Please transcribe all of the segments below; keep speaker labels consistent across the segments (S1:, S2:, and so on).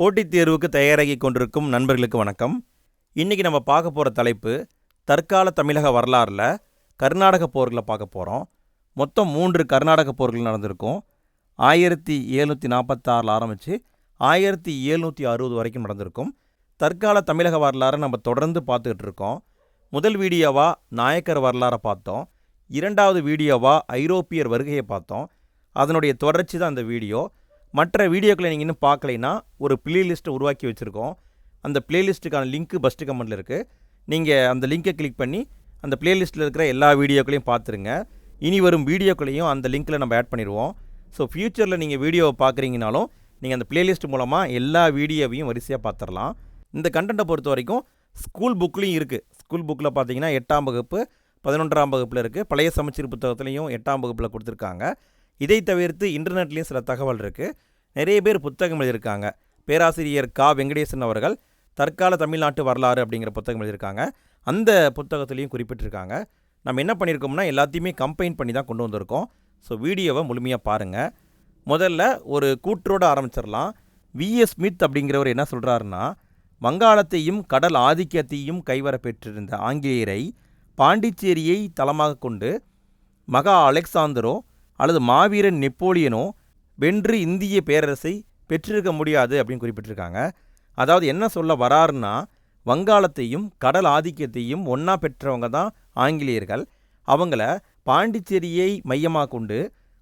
S1: போட்டித் தேர்வுக்கு தயாராகி கொண்டிருக்கும் நண்பர்களுக்கு வணக்கம். இன்றைக்கி நம்ம பார்க்க போகிற தலைப்பு தற்கால தமிழக வரலாறில் கர்நாடக போர்களை பார்க்க போகிறோம் மொத்தம் மூன்று கர்நாடக போர்கள் நடந்திருக்கும். ஆயிரத்தி எழுநூற்றி நாற்பத்தாறில் ஆரம்பித்து ஆயிரத்தி எழுநூற்றி அறுபது வரைக்கும் நடந்திருக்கும். தற்கால தமிழக வரலாறை நம்ம தொடர்ந்து பார்த்துக்கிட்டு இருக்கோம். முதல் வீடியோவாக நாயக்கர் வரலாறை பார்த்தோம். இரண்டாவது வீடியோவாக ஐரோப்பியர் வருகையை பார்த்தோம். அதனுடைய தொடர்ச்சி தான் அந்த வீடியோ. மற்ற வீடியோக்களை நீங்கள் இன்னும் பார்க்கலைன்னா ஒரு பிளேலிஸ்ட்டை உருவாக்கி வச்சுருக்கோம். அந்த பிளேலிஸ்ட்டுக்கான லிங்க்கு ஃபஸ்ட்டு கமெண்டில் இருக்குது நீங்கள் அந்த லிங்கை கிளிக் பண்ணி அந்த பிளேலிஸ்ட்டில் இருக்கிற எல்லா வீடியோக்களையும் பார்த்துருங்க. இனி வரும் வீடியோக்களையும் அந்த லிங்க்கில் நம்ம ஆட் பண்ணிடுவோம். ஸோ ஃப்யூச்சரில் நீங்கள் வீடியோவை பார்க்குறீங்கனாலும் நீங்கள் அந்த பிளேலிஸ்ட் மூலமாக எல்லா வீடியோவையும் வரிசையாக பார்த்துடலாம் இந்த கண்டென்ட்டை பொறுத்த வரைக்கும் ஸ்கூல் புக்லேயும் இருக்குது ஸ்கூல் புக்கில் பார்த்தீங்கன்னா எட்டாம் வகுப்பு பதினொன்றாம் வகுப்பில் இருக்குது பழைய சமச்சீர் புத்தகத்துலேயும் எட்டாம் வகுப்பில் கொடுத்துருக்காங்க. இதை தவிர்த்து இன்டர்நெட்லேயும் சில தகவல் இருக்குது நிறைய பேர் புத்தகம் எழுதியிருக்காங்க. பேராசிரியர் கா. வெங்கடேசன் அவர்கள் தற்கால தமிழ்நாட்டு வரலாறு அப்படிங்கிற புத்தகம் எழுதியிருக்காங்க. அந்த புத்தகத்துலேயும் குறிப்பிட்டிருக்காங்க. நம்ம என்ன பண்ணியிருக்கோம்னா எல்லாத்தையுமே கம்பைன் பண்ணி தான் கொண்டு வந்திருக்கோம். ஸோ வீடியோவை முழுமையாக பாருங்கள் முதல்ல ஒரு கூற்றோடு ஆரம்பிச்சிடலாம். விஎஸ் ஸ்மித் அப்படிங்கிறவர் என்ன சொல்கிறாருன்னா வங்காளத்தையும் கடல் ஆதிக்கத்தையும் கைவர பெற்றிருந்த ஆங்கிலேயரை பாண்டிச்சேரியை தளமாக கொண்டு மகா அலெக்சாந்தரோ அல்லது மாவீரன் நெப்போலியனோ வென்று இந்திய பேரரசை பெற்றிருக்க முடியாது அப்படின்னு குறிப்பிட்டிருக்காங்க. அதாவது என்ன சொல்ல வராருன்னா வங்காளத்தையும் கடல் ஆதிக்கத்தையும் ஒன்றா பெற்றவங்க தான் ஆங்கிலேயர்கள். அவங்கள பாண்டிச்சேரியை மையமாக கொண்டு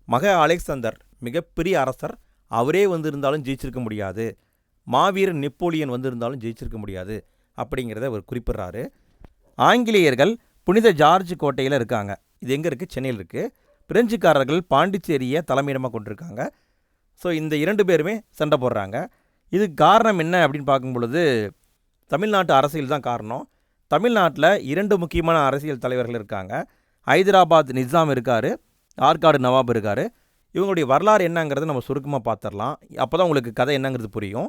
S1: மக அலெக்சாந்தர் மிகப்பெரிய அரசர் அவரே வந்திருந்தாலும் ஜெயிச்சிருக்க முடியாது. மாவீரன் நெப்போலியன் வந்திருந்தாலும் ஜெயிச்சிருக்க முடியாது அப்படிங்கிறத அவர் குறிப்பிட்றாரு. ஆங்கிலேயர்கள் புனித ஜார்ஜ் கோட்டையில் இருக்காங்க. இது எங்கே இருக்குது சென்னையில் இருக்குது பிரெஞ்சுக்காரர்கள் பாண்டிச்சேரியை தலைமையிடமாக கொண்டிருக்காங்க. ஸோ இந்த இரண்டு பேருமே சண்டை போடுறாங்க. இதுக்கு காரணம் என்ன அப்படின்னு பார்க்கும் பொழுது தமிழ்நாட்டு அரசியல் தான் காரணம். தமிழ்நாட்டில் இரண்டு முக்கியமான அரசியல் தலைவர்கள் இருக்காங்க. ஹைதராபாத் நிசாம் இருக்கார் ஆற்காடு நவாப் இருக்கார். இவங்களுடைய வரலாறு என்னங்கிறத நம்ம சுருக்கமாக பார்த்துடலாம் அப்போ தான் உங்களுக்கு கதை என்னங்கிறது புரியும்.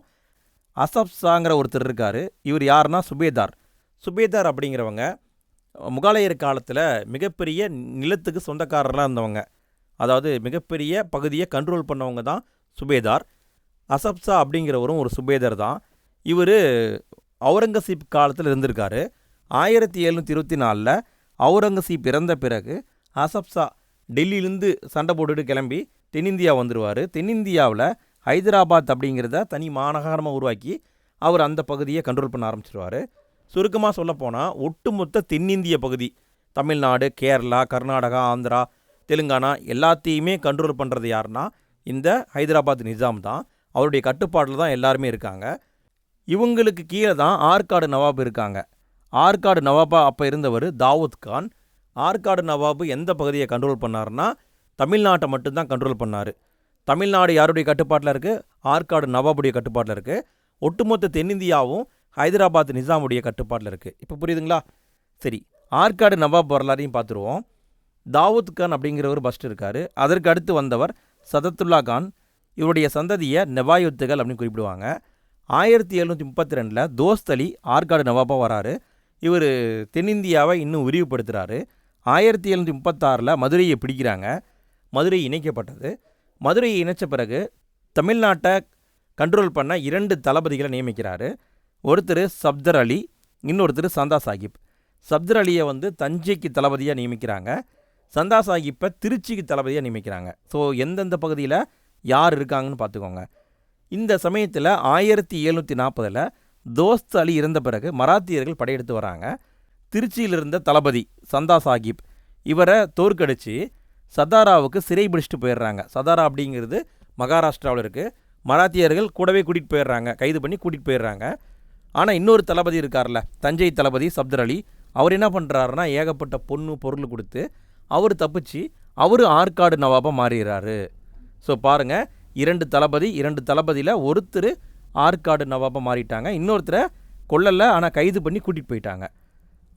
S1: அசப் ஷாங்கிற ஒருத்தர் இருக்கார். இவர் யாருன்னா சுபேதார். சுபேதார் அப்படிங்கிறவங்க முகாலயர் காலத்தில் மிகப்பெரிய நிலத்துக்கு சொந்தக்காரர்களாக இருந்தவங்க. அதாவது மிகப்பெரிய பகுதியை கண்ட்ரோல் பண்ணவங்க தான் சுபேதார். அசப்சா அப்படிங்கிறவரும் ஒரு சுபேதர் தான். இவர் அவுரங்கசீப் காலத்தில் இருந்திருக்காரு. ஆயிரத்தி எழுநூற்றி இருபத்தி நாலில் அவுரங்கசீப் இறந்த பிறகு அசப்சா டெல்லியிலேருந்து சண்டை போட்டுட்டு கிளம்பி தென்னிந்தியா வந்துடுவார் தென்னிந்தியாவில் ஹைதராபாத் அப்படிங்கிறத தனி மாநகரமாக உருவாக்கி அவர் அந்த பகுதியை கண்ட்ரோல் பண்ண ஆரம்பிச்சிருவார். சுருக்கமாக சொல்லப்போனால் ஒட்டுமொத்த தென்னிந்திய பகுதி தமிழ்நாடு கேரளா கர்நாடகா ஆந்திரா தெலுங்கானா எல்லாத்தையுமே கண்ட்ரோல் பண்ணுறது யாருன்னா இந்த ஹைதராபாத் நிஜாம் தான். அவருடைய கட்டுப்பாட்டில் தான் எல்லாருமே இருக்காங்க. இவங்களுக்கு கீழே தான் ஆற்காடு நவாப் இருக்காங்க. ஆற்காடு நவாபா அப்போ இருந்தவர் தாவூத் கான். ஆற்காடு நவாபு எந்த பகுதியை கண்ட்ரோல் பண்ணாருன்னா தமிழ்நாட்டை மட்டும்தான் கண்ட்ரோல் பண்ணார். தமிழ்நாடு யாருடைய கட்டுப்பாட்டில் இருக்குது ஆற்காடு நவாபுடைய கட்டுப்பாட்டில் இருக்குது ஒட்டுமொத்த தென்னிந்தியாவும் ஹைதராபாத் நிசாமுடைய கட்டுப்பாட்டில் இருக்குது இப்போ புரியுதுங்களா? சரி ஆற்காடு நவாப் வரலாறையும் பார்த்துருவோம். தாவூத் கான் அப்படிங்கிறவர் ஃபஸ்ட் இருக்கார். அதற்கு அடுத்து வந்தவர் சதத்துல்லா கான். இவருடைய சந்ததியை நெவாயுத்துகள் அப்படின்னு குறிப்பிடுவாங்க. ஆயிரத்தி எழுநூற்றி முப்பத்தி ரெண்டில் தோஸ்த் அலி ஆற்காடு நவாபாக வராரு. இவர் தென்னிந்தியாவை இன்னும் விரிவுபடுத்துகிறாரு ஆயிரத்தி எழுநூற்றி முப்பத்தாறில் மதுரையை பிடிக்கிறாங்க. மதுரை இணைக்கப்பட்டது. மதுரையை இணைச்ச பிறகு தமிழ்நாட்டை கண்ட்ரோல் பண்ண இரண்டு தளபதிகளை நியமிக்கிறாரு. ஒருத்தர் சப்தர் அலி இன்னொருத்தர் சந்தா சாஹிப். சப்தர் அலியை வந்து தஞ்சைக்கு தளபதியாக நியமிக்கிறாங்க. சந்தா சாஹிப்பை திருச்சிக்கு தளபதியாக நியமிக்கிறாங்க. ஸோ எந்தெந்த பகுதியில் யார் இருக்காங்கன்னு பார்த்துக்கோங்க. இந்த சமயத்தில் ஆயிரத்தி எழுநூற்றி நாற்பதில் தோஸ்த் அலி இறந்த பிறகு மராத்தியர்கள் படையெடுத்து வராங்க. திருச்சியில் இருந்த தளபதி சந்தா சாஹிப் இவரை தோற்கடிச்சு சதாராவுக்கு சிறை பிடிச்சிட்டு போயிடுறாங்க. சதாரா அப்படிங்கிறது மகாராஷ்டிராவில் இருக்குது மராத்தியர்கள் கூடவே கூட்டிகிட்டு போயிடுறாங்க. கைது பண்ணி கூட்டிகிட்டு போயிடுறாங்க. ஆனால் இன்னொரு தளபதி இருக்கார்ல தஞ்சை தளபதி சப்தர் அலி அவர் என்ன பண்ணுறாருன்னா ஏகப்பட்ட பொண்ணு பொருள் கொடுத்து அவர் தப்பிச்சு அவர் ஆற்காடு நவாபாக மாறிடுறாரு ஸோ பாருங்கள் இரண்டு தளபதி இரண்டு தளபதியில் ஒருத்தர் ஆற்காடு நவாபாக மாறிட்டாங்க இன்னொருத்தரை கொல்லலை ஆனால் கைது பண்ணி கூட்டிகிட்டு போயிட்டாங்க.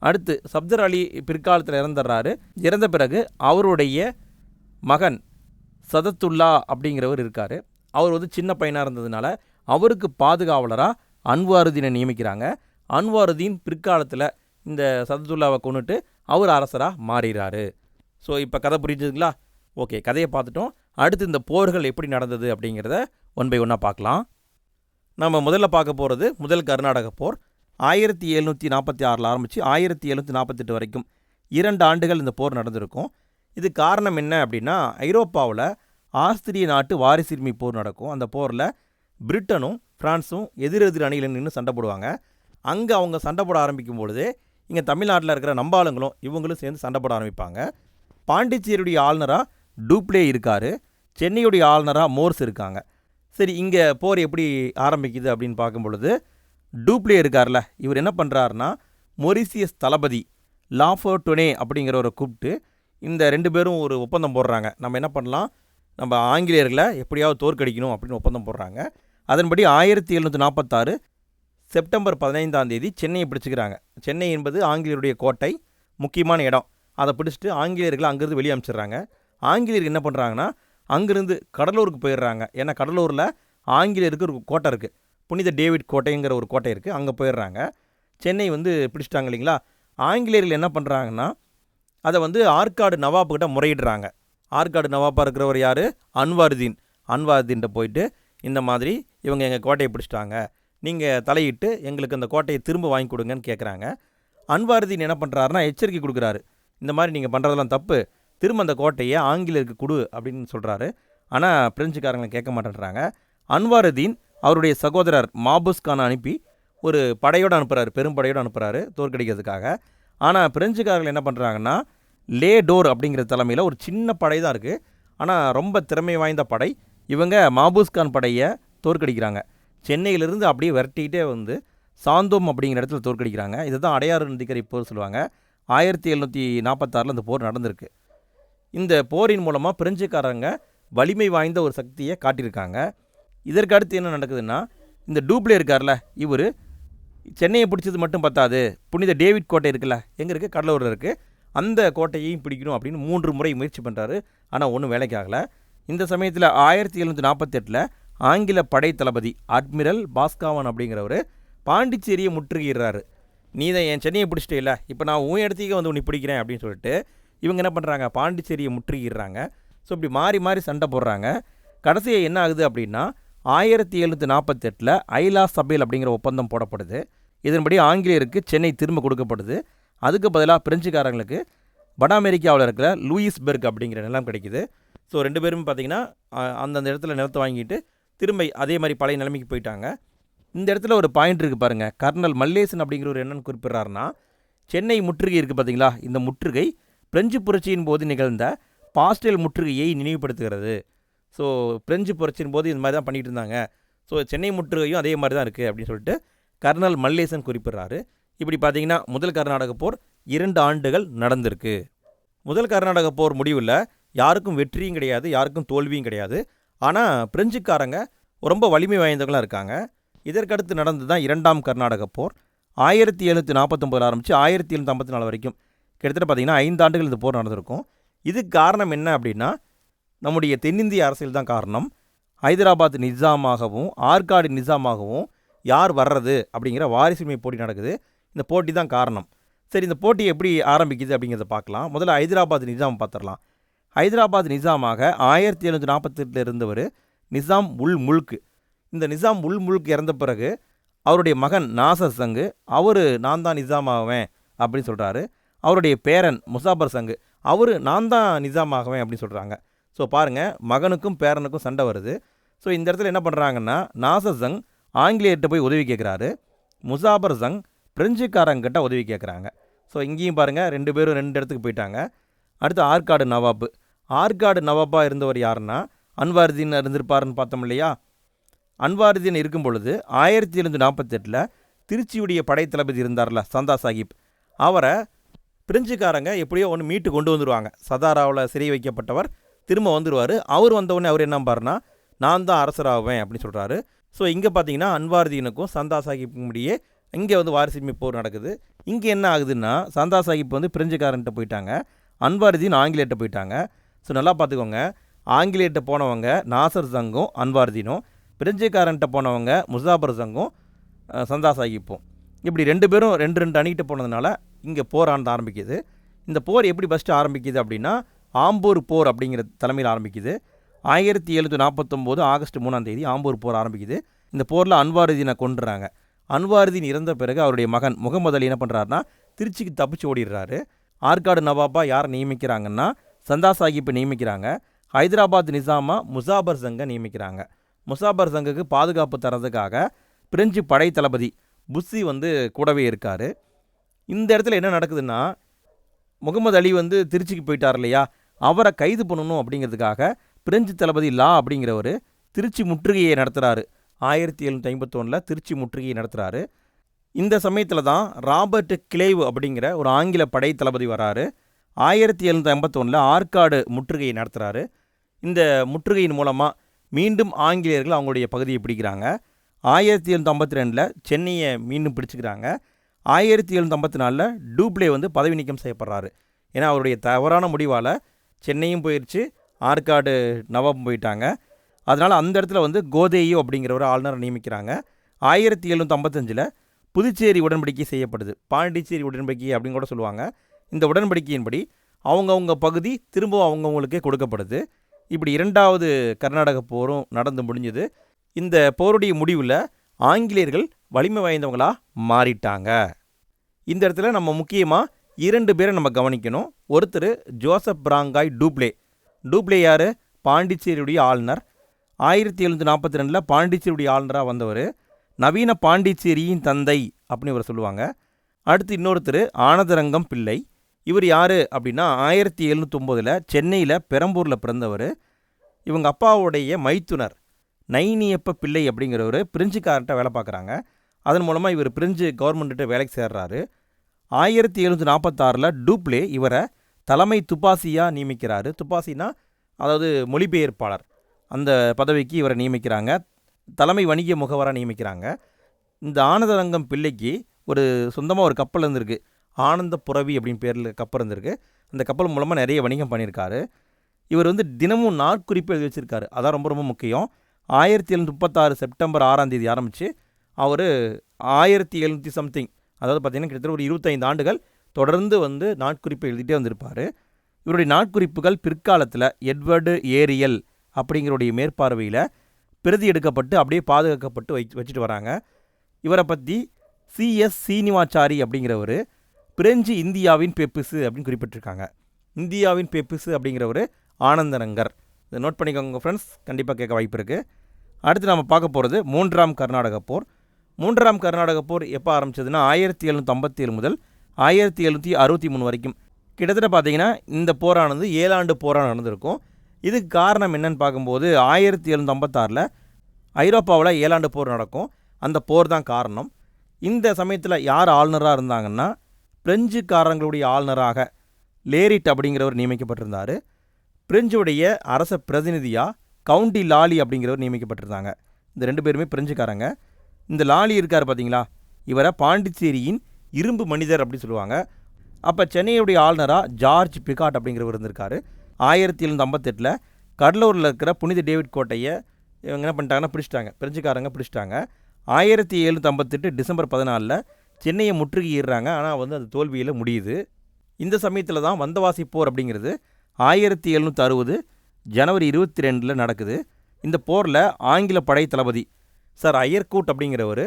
S1: அடுத்து சப்தர் அலி பிற்காலத்தில் இறந்துடுறாரு. இறந்த பிறகு அவருடைய மகன் சதத்துல்லா அப்படிங்கிறவர் இருக்கார். அவர் வந்து சின்ன பையனாக இருந்ததுனால அவருக்கு பாதுகாவலராக அன்வாருதீனை நியமிக்கிறாங்க. அன்வாருதீன் பிற்காலத்தில் இந்த சதத்துல்லாவை கொண்டுட்டு அவர் அரசராக மாறிறாரு. ஸோ இப்போ கதை புரிஞ்சுதுங்களா? ஓகே கதையை பார்த்துட்டோம். அடுத்து இந்த போர்கள் எப்படி நடந்தது அப்படிங்கிறத ஒன் பை ஒன்னாக பார்க்கலாம். நம்ம முதல்ல பார்க்க போகிறது முதல் கர்நாடக போர். ஆயிரத்தி எழுநூற்றி நாற்பத்தி ஆறில் ஆரம்பித்து ஆயிரத்தி எழுநூற்றி நாற்பத்தெட்டு வரைக்கும் இரண்டு ஆண்டுகள் இந்த போர் நடந்திருக்கும். இது காரணம் என்ன அப்படின்னா ஐரோப்பாவில் ஆஸ்திரிய நாட்டு வாரிசுரிமை போர் நடக்கும். அந்த போரில் பிரிட்டனும் பிரான்ஸும் எதிரெதிர் அணியில் நின்று சண்டை போடுவாங்க. அங்கே அவங்க சண்டை போட ஆரம்பிக்கும் பொழுது இங்கே தமிழ்நாட்டில் இருக்கிற நம்பாளுங்களும் இவங்களும் சேர்ந்து சண்டை போட ஆரம்பிப்பாங்க. பாண்டிச்சேரியுடைய ஆளுநராக டூப்ளே இருக்கார். சென்னையுடைய ஆளுநராக மோர்ஸ் இருக்காங்க. சரி இங்கே போர் எப்படி ஆரம்பிக்குது அப்படின்னு பார்க்கும் பொழுது டூப்ளே இருக்கார்ல இவர் என்ன பண்ணுறாருன்னா மொரிசியஸ் தளபதி லாஃபோ டொனே அப்படிங்கிறவரை கூப்பிட்டு இந்த ரெண்டு பேரும் ஒரு ஒப்பந்தம் போடுறாங்க. நம்ம என்ன பண்ணலாம்? நம்ம ஆங்கிலேயர்களை எப்படியாவது தோற்கடிக்கணும் அப்படின்னு ஒப்பந்தம் போடுறாங்க. அதன்படி ஆயிரத்தி எழுநூற்றி நாற்பத்தாறு செப்டம்பர் பதினைந்தாம் தேதி சென்னையை பிடிச்சிக்கிறாங்க. சென்னை என்பது ஆங்கிலேயருடைய கோட்டை முக்கியமான இடம். அதை பிடிச்சிட்டு ஆங்கிலேயர்களை அங்கேருந்து வெளியே அனுப்பிச்சிடுறாங்க ஆங்கிலேயர்கள் என்ன பண்ணுறாங்கன்னா அங்கேருந்து கடலூருக்கு போயிடுறாங்க. ஏன்னா கடலூரில் ஆங்கிலேயருக்கு ஒரு கோட்டை இருக்குது புனித டேவிட் கோட்டைங்கிற ஒரு கோட்டை இருக்குது அங்கே போயிடுறாங்க. சென்னை வந்து பிடிச்சிட்டாங்க இல்லைங்களா? ஆங்கிலேயர்கள் என்ன பண்ணுறாங்கன்னா அதை வந்து ஆற்காடு நவாப்புக்கிட்ட முறையிடுறாங்க. ஆற்காடு நவாப்பாக இருக்கிறவர் யார்? அன்வாருதீன். அன்வாருதீன்கிட்ட போயிட்டு இந்த மாதிரி இவங்க எங்கள் கோட்டையை பிடிச்சிட்டாங்க. நீங்கள் தலையிட்டு எங்களுக்கு அந்த கோட்டையை திரும்ப வாங்கி கொடுங்கன்னு கேட்குறாங்க அன்வாருதீன் என்ன பண்ணுறாருன்னா எச்சரிக்கை கொடுக்குறாரு. இந்த மாதிரி நீங்கள் பண்ணுறதெல்லாம் தப்பு. திரும்ப அந்த கோட்டையை ஆங்கிலேயருக்கு கொடு அப்படின்னு சொல்கிறாரு ஆனால் பிரெஞ்சுக்காரங்களை கேட்க மாட்டேன்றாங்க. அன்வாருதீன் அவருடைய சகோதரர் மாபூஸ் கானை அனுப்பி ஒரு படையோடு அனுப்புகிறாரு பெரும்படையோடு அனுப்புகிறாரு தோற்கடிக்கிறதுக்காக. ஆனால் பிரெஞ்சுக்காரர்கள் என்ன பண்ணுறாங்கன்னா லே டோர் அப்படிங்கிற தலைமையில் ஒரு சின்ன படை தான் இருக்குது ஆனால் ரொம்ப திறமை வாய்ந்த படை. இவங்க மாபூஸ் கான் படையை தோற்கடிக்கிறாங்க. சென்னையிலிருந்து அப்படியே விரட்டிக்கிட்டே வந்து சாந்தோம் அப்படிங்கிற இடத்துல தோற்கடிக்கிறாங்க. இதுதான் அடையாறு நதிக்கரை போர் சொல்லுவாங்க. ஆயிரத்தி எழுநூற்றி நாற்பத்தாறில் அந்த போர் நடந்திருக்கு. இந்த போரின் மூலமாக பிரெஞ்சுக்காரங்க வலிமை வாய்ந்த ஒரு சக்தியை காட்டியிருக்காங்க. இதற்கு அடுத்து என்ன நடக்குதுன்னா இந்த டூப்ளே இருக்கார்ல இவர் சென்னையை பிடிச்சது மட்டும் பத்தாது. புனித டேவிட் கோட்டை இருக்குல்ல எங்கே இருக்குது கடலூரில் இருக்குது அந்த கோட்டையையும் பிடிக்கணும் அப்படின்னு மூன்று முறை முயற்சி பண்ணுறாரு ஆனால் ஒன்றும் வேலைக்கு ஆகலை. இந்த சமயத்தில் ஆயிரத்தி எழுநூற்றி நாற்பத்தெட்டில் ஆங்கில படை தளபதி அட்மிரல் பாஸ்காவன் அப்படிங்கிறவர் பாண்டிச்சேரியை முற்றுகிறாரு நீ தான் என் சென்னையை பிடிச்சிட்டே இல்லை இப்போ நான் உன் இடத்துக்கே வந்து உன்னை பிடிக்கிறேன் அப்படின்னு சொல்லிட்டு இவங்க என்ன பண்ணுறாங்க பாண்டிச்சேரியை முற்றுகிறாங்க ஸோ இப்படி மாறி மாறி சண்டை போடுறாங்க. கடைசியாக என்ன ஆகுது அப்படின்னா ஆயிரத்தி எழுநூற்றி நாற்பத்தெட்டில் ஐலா சபையில் அப்படிங்கிற ஒப்பந்தம் போடப்படுது. இதன்படி ஆங்கிலேயருக்கு சென்னை திரும்ப கொடுக்கப்படுது. அதுக்கு பதிலாக பிரெஞ்சுக்காரங்களுக்கு வட அமெரிக்காவில் இருக்கிற லூயிஸ்பெர்க் அப்படிங்கிற நிலம் கிடைக்குது. ஸோ ரெண்டு பேரும் பார்த்திங்கன்னா அந்தந்த இடத்துல நிலத்தை வாங்கிட்டு திரும்ப அதே மாதிரி பழைய நிலைமைக்கு போயிட்டாங்க. இந்த இடத்துல ஒரு பாயிண்ட் இருக்குது பாருங்கள் கர்னல் மல்லேசன் அப்படிங்கிற ஒரு என்னன்னு குறிப்பிட்றாருன்னா சென்னை முற்றுகை இருக்குது பார்த்தீங்களா இந்த முற்றுகை பிரெஞ்சு புரட்சியின் போது நிகழ்ந்த பாஸ்டல் முற்றுகையை நினைவுபடுத்துகிறது. ஸோ பிரெஞ்சு புரட்சியின் போது இந்த மாதிரி தான் பண்ணிகிட்டு இருந்தாங்க. ஸோ சென்னை முற்றுகையும் அதே மாதிரி தான் இருக்குது அப்படின்னு சொல்லிட்டு கர்னல் மல்லேசன் குறிப்பிட்றாரு. இப்படி பார்த்தீங்கன்னா முதல் கர்நாடக போர் இரண்டு ஆண்டுகள் நடந்திருக்கு. முதல் கர்நாடக போர் முடிவில் யாருக்கும் வெற்றியும் கிடையாது யாருக்கும் தோல்வியும் கிடையாது. ஆனால் பிரெஞ்சுக்காரங்க ரொம்ப வலிமை வாய்ந்தவங்களாம் இருக்காங்க. இதற்கடுத்து நடந்து தான் இரண்டாம் கர்நாடக போர். ஆயிரத்தி எழுநூற்றி நாற்பத்தொம்பதில் ஆரம்பித்து ஆயிரத்தி எழுநூற்றி ஐம்பத்தி நாலு வரைக்கும். கிட்டத்தட்ட பார்த்திங்கன்னா ஐந்து ஆண்டுகள் இந்த போர் நடந்திருக்கும். இதுக்கு காரணம் என்ன அப்படின்னா நம்முடைய தென்னிந்திய அரசியல் தான் காரணம். ஹைதராபாத் நிஜாமாகவும் ஆற்காடு நிஜாமாகவும் யார் வர்றது அப்படிங்கிற வாரிசுரிமை போட்டி நடக்குது. இந்த போட்டி தான் காரணம். சரி இந்த போட்டி எப்படி ஆரம்பிக்குது அப்படிங்கிறத பார்க்கலாம். முதல்ல ஹைதராபாத் நிஜாம் பார்த்துடலாம். ஹைதராபாத் நிஜாமாக ஆயிரத்தி எழுநூற்றி நாற்பத்தெட்டில் இருந்தவர் நிசாம் உல் முல்க். இந்த நிசாம் உல் முல்க் இறந்த பிறகு அவருடைய மகன் நாசர் சங்கு அவர் நான் தான் நிசாம் ஆவேன் அப்படின்னு சொல்கிறாரு அவருடைய பேரன் முசாபர் சங்கு அவர் நான் தான் நிசாம் ஆகுவேன் அப்படின்னு சொல்கிறாங்க ஸோ பாருங்கள் மகனுக்கும் பேரனுக்கும் சண்டை வருது. ஸோ இந்த இடத்துல என்ன பண்ணுறாங்கன்னா நாசர் சங் ஆங்கிலேயர்கிட்ட போய் உதவி கேட்குறாரு முசாபர் சங் பிரெஞ்சுக்காரங்கிட்ட உதவி கேட்குறாங்க ஸோ இங்கேயும் பாருங்கள் ரெண்டு பேரும் ரெண்டு இடத்துக்கு போயிட்டாங்க. அடுத்து ஆற்காடு நவாப்பு. ஆற்காடு நவாபாக இருந்தவர் யாருன்னா அன்வாருதீன் இருந்திருப்பாருன்னு பார்த்தோம் இல்லையா? அன்வாருதீன் இருக்கும் பொழுது ஆயிரத்தி எழுநூற்றி நாற்பத்தெட்டில் திருச்சியுடைய படைத்தளபதி இருந்தார்ல சந்தா சாஹிப். அவரை பிரெஞ்சுக்காரங்க எப்படியோ ஒன்று மீட்டு கொண்டு வந்துடுவாங்க சதாராவில் சிறை வைக்கப்பட்டவர் திரும்ப வந்துடுவார் அவர் வந்தவுடனே அவர் என்ன பாருன்னா நான் தான் அரசராவேன் அப்படின்னு சொல்கிறாரு ஸோ இங்கே பார்த்தீங்கன்னா அன்வார்தீனுக்கும் சந்தா சாஹிப்புக்கும் இடையே இங்கே வந்து வாரிசுரிமை போர் நடக்குது. இங்கே என்ன ஆகுதுன்னா சந்தா சாஹிப் வந்து பிரெஞ்சுக்காரன்ட்ட போயிட்டாங்க. அன்வார்தீன் ஆங்கிலேயர்கிட்ட போயிட்டாங்க. ஸோ நல்லா பார்த்துக்கோங்க. ஆங்கிலேயர்கிட்ட போனவங்க நாசர் சங்கும் அன்வார்தீனும் பிரெஞ்சுக்காரன்ட்ட போனவங்க முசாபர் சங்கும் சந்தா சாஹிப்பும் இப்படி ரெண்டு பேரும் ரெண்டு ரெண்டு அணிகிட்ட போனதுனால இங்கே போர் ஆனது ஆரம்பிக்குது. இந்த போர் எப்படி ஃபஸ்ட்டு ஆரம்பிக்குது அப்படின்னா ஆம்பூர் போர் அப்படிங்கிற தலைமையில் ஆரம்பிக்குது. ஆயிரத்தி எழுநூற்றி நாற்பத்தொம்போது ஆகஸ்ட் மூணாம் தேதி ஆம்பூர் போர் ஆரம்பிக்குது. இந்த போரில் அன்வாருதீனை கொண்டுறாங்க அன்வாருதீன் இறந்த பிறகு அவருடைய மகன் முகமது அலி என்ன பண்ணுறாருனா திருச்சிக்கு தப்பிச்சு ஓடிடுறாரு. ஆற்காடு நவாபா யாரை நியமிக்கிறாங்கன்னா சந்தா சாஹிப்பை நியமிக்கிறாங்க. ஹைதராபாத் நிசாமா முசாபர் சங்கை நியமிக்கிறாங்க. முசாபர் சங்குக்கு பாதுகாப்பு தரதுக்காக பிரெஞ்சு படை தளபதி புஸ்ஸி வந்து கூடவே இருக்கார். இந்த இடத்துல என்ன நடக்குதுன்னா முகமது அலி வந்து திருச்சிக்கு போயிட்டார் இல்லையா? அவரை கைது பண்ணணும் அப்படிங்கிறதுக்காக பிரெஞ்சு தளபதி லா அப்படிங்கிறவர் திருச்சி முற்றுகையை நடத்துகிறாரு ஆயிரத்தி எழுநூற்றி ஐம்பத்தொன்னில் திருச்சி முற்றுகையை நடத்துகிறாரு இந்த சமயத்தில் தான் ராபர்ட் கிளேவ் அப்படிங்கிற ஒரு ஆங்கில படை தளபதி வராரு. ஆயிரத்தி எழுநூற்றி ஐம்பத்தொன்னில் ஆற்காடு முற்றுகையை நடத்துகிறாரு இந்த முற்றுகையின் மூலமாக மீண்டும் ஆங்கிலேயர்கள் அவங்களுடைய பகுதியை பிடிக்கிறாங்க. ஆயிரத்தி எழுநூற்றி ஐம்பத்தி ரெண்டில் சென்னையை மீண்டும் பிடிச்சிக்கிறாங்க. ஆயிரத்தி எழுநூற்றி ஐம்பத்தி நாலில் டூப்ளே வந்து பதவி நீக்கம் செய்யப்படுறாரு. ஏன்னா அவருடைய தவறான முடிவால் சென்னையும் போயிடுச்சு ஆற்காடு நவாபும் போயிட்டாங்க. அதனால் அந்த இடத்துல வந்து கோதேயோ அப்படிங்கிற ஒரு ஆளுநரை நியமிக்கிறாங்க. ஆயிரத்தி எழுநூற்றி ஐம்பத்தஞ்சில் புதுச்சேரி உடன்படிக்கை செய்யப்படுது. பாண்டிச்சேரி உடன்படிக்கை அப்படின்னு கூட சொல்லுவாங்க. இந்த உடன்படிக்கையின்படி அவங்கவுங்க பகுதி திரும்பவும் அவங்கவுங்களுக்கே கொடுக்கப்படுது. இப்படி இரண்டாவது கர்நாடக போரும் நடந்து முடிஞ்சது. இந்த போருடைய முடிவில் ஆங்கிலேயர்கள் வலிமை வாய்ந்தவங்களாக மாறிட்டாங்க. இந்த இடத்துல நம்ம முக்கியமாக இரண்டு பேரை நம்ம கவனிக்கணும். ஒருத்தர் ஜோசப் பிராங்காய் டூப்ளே. டூப்ளே யார்? பாண்டிச்சேரியுடைய ஆளுநர். ஆயிரத்தி எழுநூற்றி நாற்பத்தி ரெண்டில் பாண்டிச்சேரியுடைய ஆளுநராக வந்தவர். நவீன பாண்டிச்சேரியின் தந்தை அப்படின்னு இவர் சொல்லுவாங்க. அடுத்து இன்னொருத்தர் ஆனந்தரங்கம் பிள்ளை. இவர் யார் அப்படின்னா ஆயிரத்தி எழுநூற்றொம்போதில் சென்னையில் பெரம்பூரில் பிறந்தவர். இவங்க அப்பாவுடைய மைத்துனர் நைனியப்ப பிள்ளை அப்படிங்கிறவர் பிரிஞ்சுக்கார்ட்ட வேலை பார்க்குறாங்க. அதன் மூலமாக இவர் பிரிஞ்சு கவர்மெண்ட்டு வேலைக்கு சேர்றாரு. ஆயிரத்தி எழுநூற்றி நாற்பத்தாறில் டூப்ளே இவரை தலைமை துப்பாசியாக நியமிக்கிறாரு. துப்பாசினா அதாவது மொழிபெயர்ப்பாளர். அந்த பதவிக்கு இவரை நியமிக்கிறாங்க. தலைமை வணிக முகவராக நியமிக்கிறாங்க. இந்த ஆனந்தரங்கம் பிள்ளைக்கு ஒரு சொந்தமாக ஒரு கப்பல் இருந்திருக்கு. ஆனந்த புறவி அப்படின்னு பேரில் கப்பல் இருந்திருக்கு. அந்த கப்பல் மூலமாக நிறைய வணிகம் பண்ணியிருக்காரு. இவர் வந்து தினமும் நாட்குறிப்பு எழுதி வச்சுருக்காரு. அதான் ரொம்ப ரொம்ப முக்கியம். ஆயிரத்தி எழுநூற்றி முப்பத்தாறு செப்டம்பர் ஆறாம் தேதி ஆரம்பித்து அவர் ஆயிரத்தி எழுநூற்றி சம்திங் அதாவது பார்த்திங்கன்னா கிட்டத்தட்ட ஒரு இருபத்தைந்து ஆண்டுகள் தொடர்ந்து வந்து நாட்குறிப்பு எழுதிட்டே வந்திருப்பார். இவருடைய நாட்குறிப்புகள் பிற்காலத்தில் எட்வர்டு ஏரியல் அப்படிங்கிறவுடைய மேற்பார்வையில் பிரதி எடுக்கப்பட்டு அப்படியே பாதுகாக்கப்பட்டு வை வச்சுட்டு வராங்க. இவரை பற்றி சிஎஸ் சீனிவாச்சாரி அப்படிங்கிறவர் பிரெஞ்சு இந்தியாவின் பெப்பிசு அப்படின்னு குறிப்பிட்டிருக்காங்க. இந்தியாவின் பெப்பிசு அப்படிங்கிறவர் ஆனந்தரங்கர். இதை நோட் பண்ணிக்கோங்க ஃப்ரெண்ட்ஸ் கண்டிப்பாக கேட்க வாய்ப்பு இருக்குது அடுத்து நம்ம பார்க்க போகிறது மூன்றாம் கர்நாடக போர். மூன்றாம் கர்நாடக போர் எப்போ ஆரம்பிச்சதுன்னா ஆயிரத்தி எழுநூற்றி ஐம்பத்தி ஏழு முதல் ஆயிரத்தி எழுநூற்றி அறுபத்தி மூணு வரைக்கும். கிட்டத்தட்ட பார்த்தீங்கன்னா இந்த போரானது ஏழாண்டு போராக நடந்திருக்கும். இதுக்கு காரணம் என்னன்னு பார்க்கும்போது ஆயிரத்தி எழுநூற்றி ஐம்பத்தாறில் ஐரோப்பாவில் ஏழாண்டு போர் நடக்கும். அந்த போர் தான் காரணம். இந்த சமயத்தில் யார் ஆளுநராக இருந்தாங்கன்னா பிரெஞ்சுக்காரங்களுடைய ஆளுநராக லேரிட் அப்படிங்கிறவர் நியமிக்கப்பட்டிருந்தார். பிரெஞ்சுடைய அரச பிரதிநிதியாக கவுண்டி லாலி அப்படிங்கிறவர் நியமிக்கப்பட்டிருந்தாங்க. இந்த ரெண்டு பேருமே பிரெஞ்சுக்காரங்க. இந்த லாலி இருக்கார் பார்த்தீங்களா இவரை பாண்டிச்சேரியின் இரும்பு மனிதர் அப்படி சொல்லுவாங்க. அப்போ சென்னையுடைய ஆளுநராக ஜார்ஜ் பிகாட் அப்படிங்கிறவர் இருந்திருக்காரு. ஆயிரத்தி எழுநூற்றி ஐம்பத்தெட்டில் கடலூரில் இருக்கிற புனித டேவிட் கோட்டையை இவங்க என்ன பண்ணிட்டாங்கன்னா பிடிச்சிட்டாங்க. பிரெஞ்சுக்காரங்க பிடிச்சிட்டாங்க. ஆயிரத்தி எழுநூற்றி ஐம்பத்தெட்டு டிசம்பர் பதினாலில் சென்னையை முற்றுகையிடுறாங்க. ஆனால் வந்து அது தோல்வியில் முடியுது. இந்த சமயத்தில் தான் வந்தவாசி போர் அப்படிங்கிறது ஆயிரத்தி எழுநூற்றி அறுபது ஜனவரி இருபத்தி ரெண்டில் நடக்குது. இந்த போரில் ஆங்கில படை தளபதி சார் அயர்கூட் அப்படிங்கிறவர்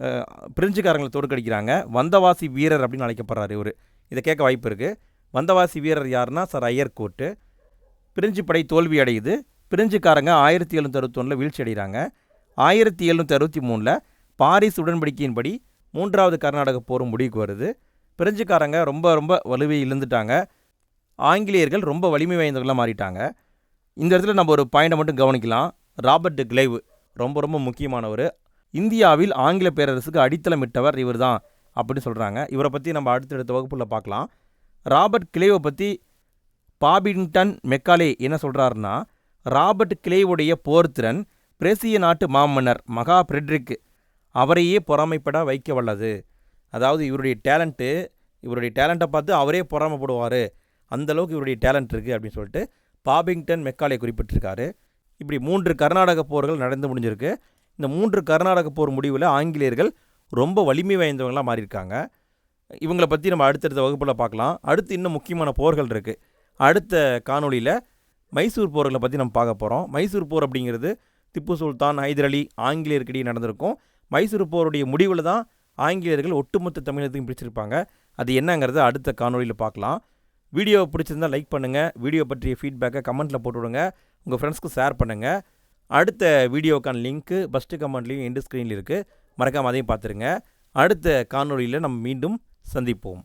S1: அஹ், பிரெஞ்சுக்காரங்களை தோற்கடிக்கிறாங்க. வந்தவாசி வீரர் அப்படின்னு அழைக்கப்படுறாரு இவர். இதை கேட்க வாய்ப்பு இருக்குது வந்தவாசி வீரர் யாருன்னா சார் அய்யர்கோட்டு. பிரிஞ்சு படை தோல்வி அடையுது. பிரிஞ்சுக்காரங்க ஆயிரத்தி எழுநூற்றி அறுபத்தொன்னில் வீழ்ச்சி அடைகிறாங்க. ஆயிரத்தி எழுநூற்றி அறுபத்தி மூணில் பாரிஸ் உடன்படிக்கையின்படி மூன்றாவது கர்நாடக போரும் முடிவுக்கு வருது. பிரெஞ்சுக்காரங்க ரொம்ப ரொம்ப வலுவை இழந்துட்டாங்க. ஆங்கிலேயர்கள் ரொம்ப வலிமை வாய்ந்தவர்களாக மாறிட்டாங்க. இந்த இடத்துல நம்ம ஒரு பாயிண்டை மட்டும் கவனிக்கலாம். ராபர்ட் கிளைவ் ரொம்ப ரொம்ப முக்கியமானவர். இந்தியாவில் ஆங்கில பேரரசுக்கு அடித்தளமிட்டவர் இவர் தான் அப்படின்னு சொல்கிறாங்க இவரை பற்றி நம்ம அடுத்தடுத்த வகுப்பில் பார்க்கலாம். ராபர்ட் கிளைவை பற்றி பாபிங்டன் மெக்காலே என்ன சொல்கிறாருன்னா ராபர்ட் கிளேவுடைய போர்த்திறன் பிரேசிய நாட்டு மாமன்னர் மகா பிரெட்ரிக் அவரையே பொறாமைப்பட வைக்க வல்லது. அதாவது இவருடைய டேலண்ட்டு இவருடைய டேலண்ட்டை பார்த்து அவரே பொறாமைப்படுவார். அந்த அளவுக்கு இவருடைய டேலண்ட் இருக்குது அப்படின்னு சொல்லிட்டு பாபிங்டன் மெக்காலே குறிப்பிட்டிருக்காரு. இப்படி மூன்று கர்நாடக போர்கள் நடந்து முடிஞ்சிருக்கு. இந்த மூன்று கர்நாடக போர் முடிவில் ஆங்கிலேயர்கள் ரொம்ப வலிமை வாய்ந்தவங்களாக மாறியிருக்காங்க. இவங்களை பற்றி நம்ம அடுத்தடுத்த வகுப்பில் பார்க்கலாம். அடுத்து இன்னும் முக்கியமான போர்கள் இருக்குது அடுத்த காணொளியில் மைசூர் போர்களை பற்றி நம்ம பார்க்க போகிறோம் மைசூர் போர் அப்படிங்கிறது திப்பு சுல்தான் ஹைதர் அலி ஆங்கிலேயர்கிடையே நடந்திருக்கும். மைசூர் போருடைய முடிவில் தான் ஆங்கிலேயர்கள் ஒட்டுமொத்த தமிழகத்தையும் பிடிச்சிருப்பாங்க அது என்னங்கிறத அடுத்த காணொலியில் பார்க்கலாம். வீடியோ பிடிச்சிருந்தா லைக் பண்ணுங்கள் வீடியோ பற்றிய ஃபீட்பேக்கை கமெண்ட்டில் போட்டு விடுங்க உங்கள் ஃப்ரெண்ட்ஸ்க்கு ஷேர் பண்ணுங்கள் அடுத்த வீடியோக்கான லிங்க்கு ஃபஸ்ட்டு கமெண்ட்லேயும் எண்டு ஸ்க்ரீனில் இருக்குது மறக்காமல் அதையும் பார்த்துருங்க. அடுத்த காணொலியில் நம்ம மீண்டும் சந்திப்போம்.